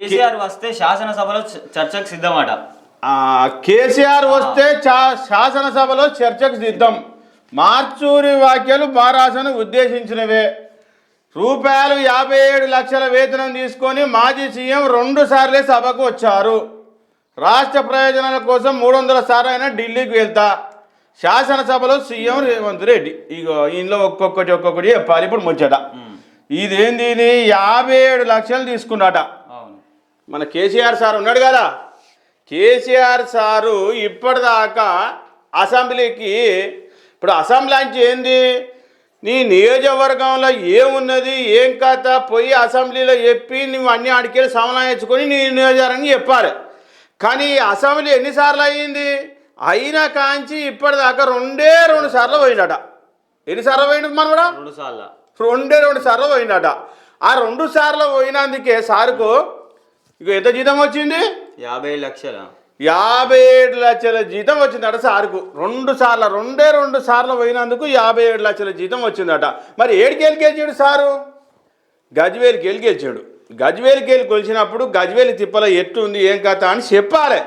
కేసీఆర్ వస్తే శాసనసభలో చర్చకు సిద్ధమట. కేసీఆర్ వస్తే చా- శాసనసభలో చర్చకు సిద్ధం. మార్చూరి వ్యాఖ్యలు బారాసను ఉద్దేశించినవే. రూపాయలు యాభై ఏడు లక్షల వేతనం తీసుకొని మాజీ సీఎం రెండు సార్లే సభకు వచ్చారు. రాష్ట్ర ప్రయోజనాల కోసం మూడు వందల సార్లు అయినా ఢిల్లీకి వెళ్తా. శాసనసభలో సీఎం రేవంత్ రెడ్డి. ఇగో ఇంట్లో ఒక్కొక్కటి ఒక్కొక్కటి చెప్పాలి. ఇప్పుడు ముచ్చట ఇదేంది? ఇది యాభై ఏడు లక్షలు తీసుకున్నాట. మన కేసీఆర్ సార్ ఉన్నాడు కదా. కేసీఆర్ సారు ఇప్పటిదాకా అసెంబ్లీకి ఇప్పుడు అసెంబ్లీ అంటే ఏంది? నీ నియోజకవర్గంలో ఏమున్నది? ఏం కథ? పోయి అసెంబ్లీలో చెప్పి నువ్వు అన్ని అడికెళ్ళి సమలాయించుకొని నీ నియోజకవర్గం చెప్పాలి. కానీ అసెంబ్లీ ఎన్నిసార్లు అయ్యింది? అయినా కాంచి ఇప్పటిదాకా రెండే రెండు సార్లు పోయినట ఎన్నిసార్లు పోయినది మనం కూడా రెండు సార్లు. రెండే రెండు సార్లు పోయినట ఆ రెండు సార్లు పోయినందుకే సార్కు ఇక ఎంత జీతం వచ్చింది? యాభై లక్షల. యాభై ఏడు లక్షల జీతం వచ్చిందట సార్కు. రెండు సార్లు రెండే రెండు సార్లు పోయినందుకు యాభై ఏడు లక్షల జీతం వచ్చిందట. మరి ఏడుకి గెలిచాడు సారు? గజ్వేలికి వెళ్ళి గెలిచాడు. గజ్వేలికి వెళ్ళి కొలిచినప్పుడు గజ్వేలి తిప్పల ఎట్టు ఉంది ఏం కథ అని చెప్పాలి.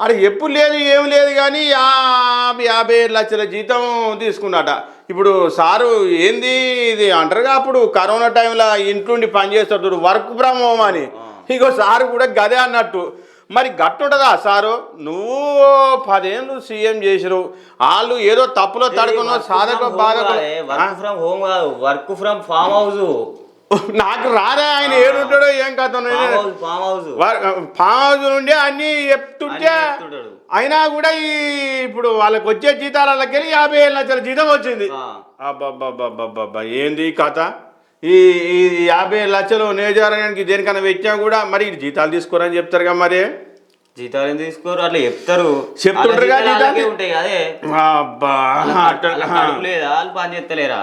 అక్కడ ఎప్పుడు లేదు ఏం లేదు కానీ యాభై యాభై ఏడు లక్షల జీతం తీసుకున్నట. ఇప్పుడు సారు ఏంది ఇది అంటారుగా అప్పుడు కరోనా టైంలో ఇంట్లోండి పని చేస్తాడు వర్క్ ఫ్రమ్ హోమ్ అని. ఇగో సారు కూడా గదే అన్నట్టు. మరి గట్టుంటదా సారు? నువ్వు పదేళ్ళు సీఎం చేసిరు వాళ్ళు ఏదో తప్పులో తడుకున్న సాధక బాధకు వర్క్ ఫ్రమ్ హోమ్ కాదు. వర్క్ ఫ్రమ్ ఫామ్ హౌస్ నాకు రాదే ఆయన ఏడుంటాడో ఏం కథ ఫామ్ హౌస్ ఫామ్ హౌస్ నుండి అన్ని చెప్తుంటే. అయినా కూడా ఈ ఇప్పుడు వాళ్ళకి వచ్చే జీతాలకి యాభై ఏడు లక్షల జీతం వచ్చింది. ఆ. అబ్బబ్బబ్బబ్బబ్బబ్బా ఏంది ఈ కథ? ఈ ఈ యాభై లక్షలు నియోజకవర్గానికి దేనికన్నా పెట్టినా కూడా మరి జీతాలు తీసుకోరని చెప్తారుగా మరి? జీతాలు తీసుకోరు? అట్లా చెప్తారు. ఉంటాయి అదే. అబ్బా పని చేస్తలేరా?